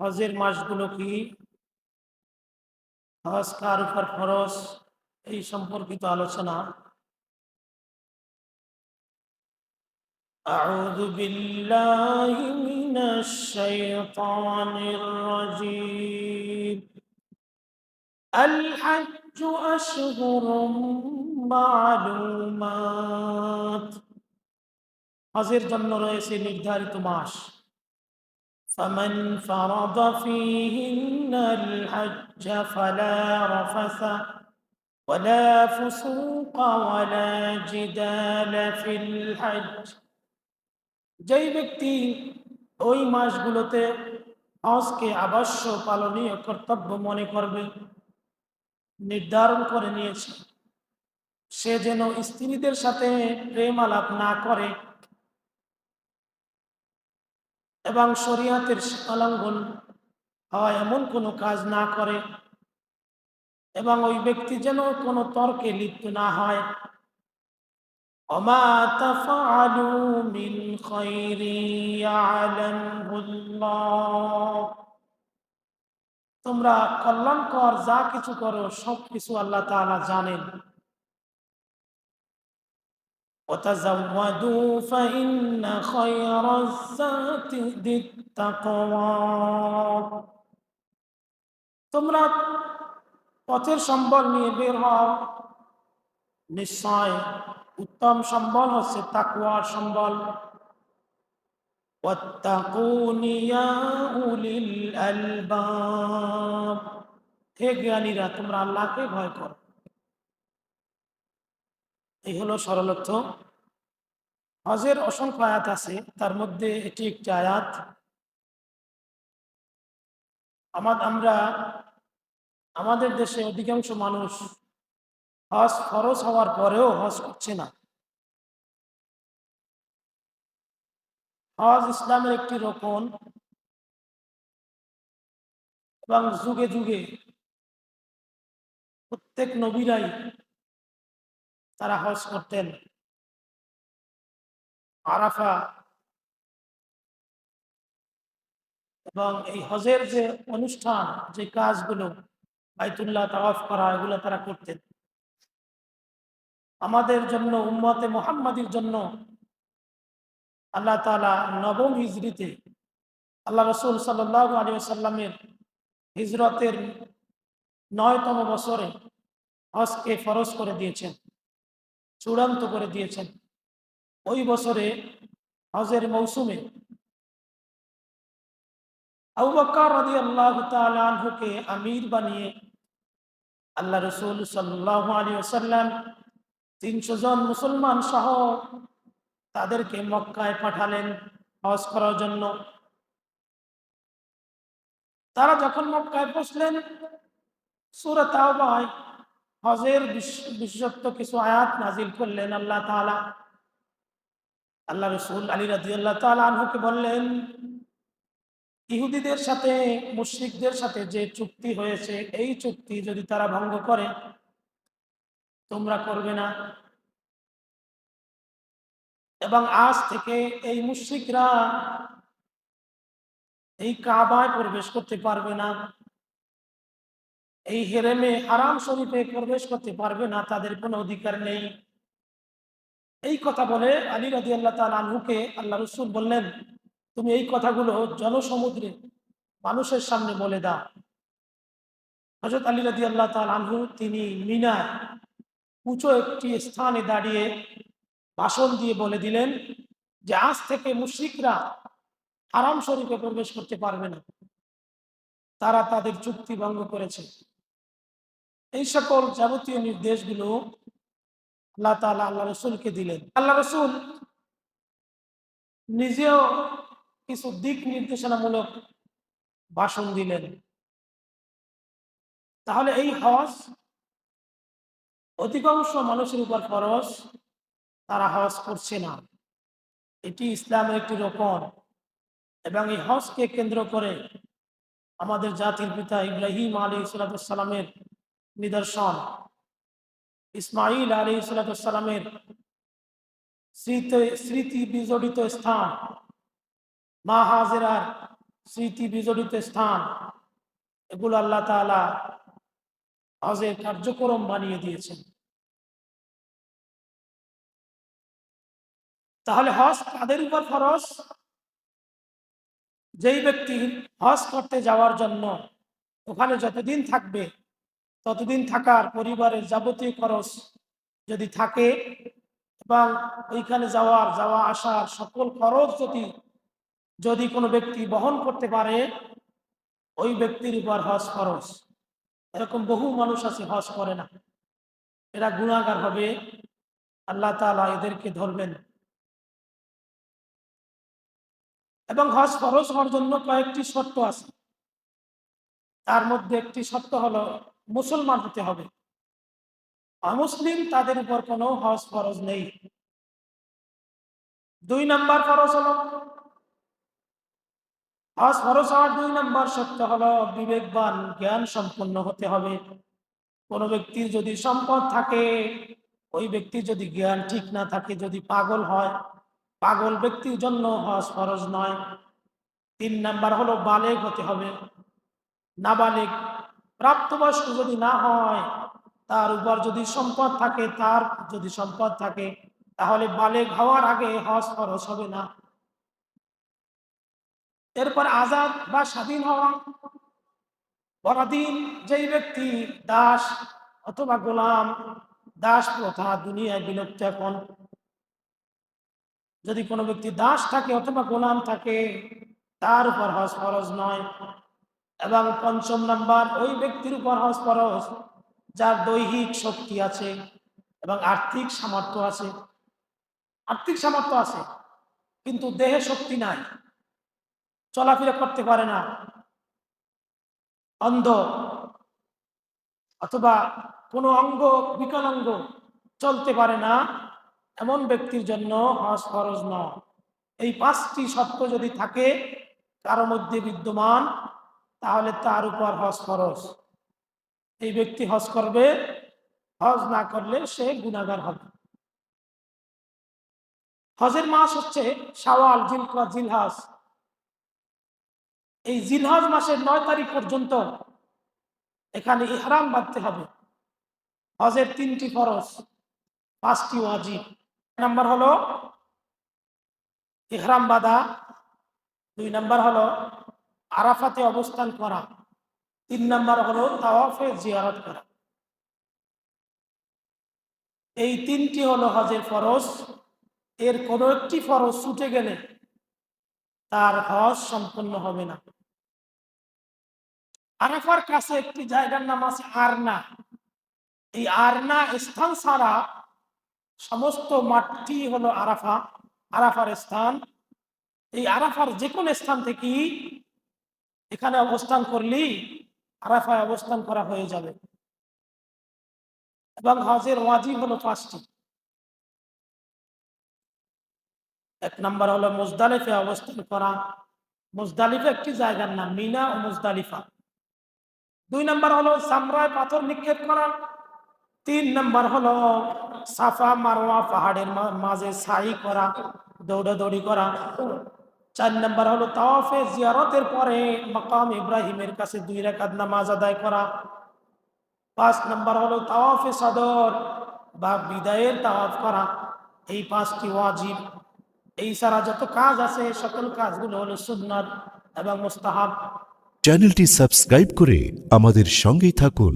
হজের মাসগুলো কি হজ কার উপর খরচ এই সম্পর্কিত আলোচনা أعوذ بالله من الشيطان الرجيم الحج أشهر معلومات হজের জন্য রয়েছে নির্ধারিত মাস فمن فرض فيهن الحج فلا رفث ولا فسوق ولا جدال في الحج যেই ব্যক্তি ওই মাসগুলোতে হজকে আবশ্য পালনীয় কর্তব্য মনে করবে নির্ধারণ করে নিয়েছে সে যেন স্ত্রীদের সাথে প্রেম আলাপ না করে এবং শরিয়াতের সীতালঙ্ঘন হওয়া এমন কোনো কাজ না করে এবং ওই ব্যক্তি যেন কোনো তর্কে লিপ্ত না হয়। তোমরা কল্যাণকর যা কিছু করো সব কিছু আল্লাহ তালা জানেন। وتزودوا فإن خير الزاد التقوى তোমরা পথের সম্বল নিয়ে বের হও নিশ্চয় উত্তম সম্বল হচ্ছে তাকুয়ার সম্বল واتقون يا أولي الألباب হে জ্ঞানীরা তোমরা আল্লাহকে ভয় করো এই হলো সরলর্থ হজের অসংখ্য আয়াত আছে, তার মধ্যে এটি একটি আয়াত। আমার আমরা, আমাদের দেশে অধিকাংশ মানুষ হজ খরচ হওয়ার পরেও হজ করছে না। হজ ইসলামের একটি রোপণ এবং যুগে যুগে প্রত্যেক নবীরাই তারা হজ করতেন। আরাফা এবং এই হজের যে অনুষ্ঠান, যে কাজগুলো, বাইতুল্লাহ তাওয়াফ করা, এগুলো তারা করতেন। আমাদের জন্য, উম্মতে মোহাম্মদের জন্য আল্লাহ তালা নবম হিজড়িতে আল্লাহ রসুল সাল্লাহ আলী সাল্লামের হিজরতের নয়তম বছরে হজকে ফরজ করে দিয়েছেন। চূড়ান্ত করে দিয়েছেন। ওই বছরে হজের মৌসুমে আবু আল্লাহ আমির বানিয়ে আল্লাহ রসুল আসাল্লাম তিনশো জন মুসলমান সহ তাদেরকে মক্কায় পাঠালেন হজ করার জন্য। তারা যখন মক্কায় পৌঁছলেন সুরত আহ্বায় হজের বিশেষত্ব কিছু আয়াত নাজিল করলেন আল্লাহ তালা আল্লাহ রসুল আলী রাজি আল্লাহ তালুকে বললেন, ইহুদিদের সাথে, মুশ্রিকদের সাথে যে চুক্তি হয়েছে, এই চুক্তি যদি তারা ভঙ্গ করে, তোমরা করবে না। এবং আজ থেকে এই মুশ্রিকরা এই কাবায় প্রবেশ করতে পারবে না। এই হেরেমে আরাম শরীফে প্রবেশ করতে পারবে না, তাদের কোনো অধিকার নেই। এই কথা বলে আলী রাজি আল্লাহ আনহুকে আল্লাহ রসুল বললেন, তুমি এই কথাগুলো জনসমুদ্রে মানুষের সামনে বলে দাও। হজরত আলী রাজি আল্লাহ তাল তিনি মিনায় উঁচু একটি স্থানে দাঁড়িয়ে ভাষণ দিয়ে বলে দিলেন যে, আজ থেকে মুশ্রিকরা আরাম শরীফে প্রবেশ করতে পারবে না। তারা তাদের চুক্তি ভঙ্গ করেছে। এই সকল যাবতীয় নির্দেশগুলো আল্লাহ তালা আল্লাহ রসুলকে দিলেন। আল্লাহ রসুল নিজেও কিছু দিক নির্দেশনামূলক ভাষণ দিলেন। তাহলে এই হজ অধিকাংশ মানুষের উপর খরচ তারা হজ করছে না। এটি ইসলামের একটি রোপণ এবং এই হজকে কেন্দ্র করে আমাদের জাতির পিতা ইব্রাহিম আলী সালাতামের নিদর্শন। ইসমাইল আলী সালাতামের স্মৃতি স্মৃতি বিজড়িত স্থান। মা হাজেরার স্মৃতি বিজড়িত স্থান। এগুলো আল্লাহ তাআলা হজের কার্যক্রম বানিয়ে দিয়েছেন। তাহলে হজ কাদের উপর ফরজ? যেই ব্যক্তি হজ করতে যাওয়ার জন্য ওখানে যতদিন থাকবে ততদিন থাকার পরিবারের যাবতীয় খরচ যদি থাকে এবং ওইখানে যাওয়ার, যাওয়া আসার সকল খরচ যদি যদি কোনো ব্যক্তি বহন করতে পারে, ওই ব্যক্তির উপর হজ খরচ এরকম বহু মানুষ আছে, হজ করে না। এরা গুণাগার হবে। আল্লাহ তাআলা এদেরকে ধরবেন। এবং হজ খরচ হওয়ার জন্য কয়েকটি শর্ত আছে। তার মধ্যে একটি শর্ত হলো মুসলমান হতে হবে। অমুসলিম তাদের উপর কোনো হজ ফরজ নেই। দুই নাম্বার ফরজ হলো, হজ ফরজ হওয়ার দুই নাম্বার শর্ত হলো বিবেকবান জ্ঞান সম্পন্ন হতে হবে। কোনো ব্যক্তির যদি সম্পদ থাকে, ওই ব্যক্তির যদি জ্ঞান ঠিক না থাকে, যদি পাগল হয়, পাগল ব্যক্তির জন্য হজ ফরজ নয়। তিন নাম্বার হলো, বালেগ হতে হবে। নাবালেগ প্রাপ্তবয়স্ক যদি না হয়, তার উপর যদি সম্পদ থাকে, তার যদি সম্পদ থাকে, তাহলে বালেগ হওয়ার আগে হজ ফরজ হবে না। এরপর আজাদ বা স্বাধীন হওয়া। পরাধীন যেই ব্যক্তি, দাস অথবা গোলাম, দাস প্রথা, দুনিয়ায় বিলুপ্ত এখন। যদি কোনো ব্যক্তি দাস থাকে অথবা গোলাম থাকে, তার উপর হজ ফরজ নয়। এবং পঞ্চম নাম্বার, ওই ব্যক্তির উপর হজ যার দৈহিক শক্তি আছে এবং আর্থিক সামর্থ্য আছে। আর্থিক সামর্থ্য আছে, কিন্তু দেহে শক্তি নাই। চলাফেরা করতে পারে না। অন্ধ, অথবা কোনো অঙ্গ বিকলাঙ্গ চলতে পারে না, এমন ব্যক্তির জন্য হজ ফরজ নয়। এই পাঁচটি সত্য যদি থাকে, কারও মধ্যে বিদ্যমান তাহলে তার উপর হজ ফরজ। এই ব্যক্তি হজ করবে, হজ না করলে সে গুণাগার হবে। হজের মাস হচ্ছে শাওয়াল জিলকা জিলহাজ। এই জিলহাজ মাসের নয় তারিখ পর্যন্ত এখানে ইহরাম বাঁধতে হবে। হজের তিনটি ফরজ, পাঁচটি ওয়াজিব। নাম্বার হলো ইহরাম বাঁধা। দুই নাম্বার হলো আরাফাতে অবস্থান করা। তিন নাম্বার হলো তাওয়াফে জিয়ারত করা। এই তিনটি হলো হজের ফরজ। এর কোনো একটি ফরজ ছুটে গেলে তার হজ সম্পূর্ণ হবে না। আরাফার কাছে একটি জায়গার নাম আছে আরনা। এই আরনা স্থান ছাড়া সমস্ত মাঠটি হলো আরাফা, আরাফার স্থান। এই আরাফার যে কোনো স্থান থেকে এখানে অবস্থান করলেই আরাফায় অবস্থান করা হয়ে যাবে। এবং হজের ওয়াজিব হলো পাঁচটি। এক নম্বর হলো মুজদালিফে অবস্থান করা। মুজদালিফা একটি জায়গার নাম মিনা ও মুজদালিফা। দুই নম্বর হলো সামরায় পাথর নিক্ষেপ করা। তিন নম্বর হলো সাফা মারোয়া পাহাড়ের মাঝে সাই করা, দৌড়াদৌড়ি করা। চার নম্বর হলো তাওয়াফে জিয়ারতের পরে মাকাম ইব্রাহিমের কাছে দুই রেখাত নামাজ আদায় করা। পাঁচ নম্বর হলো তাওয়াফে সদর বা বিদায়ের তাওয়াফ করা। এই পাঁচটি ওয়াজিব। এই ছাড়া যত কাজ আছে, সকল কাজগুলো হলো সুন্নাত এবং মুস্তাহাব। চ্যানেলটি সাবস্ক্রাইব করে আমাদের সঙ্গেই থাকুন।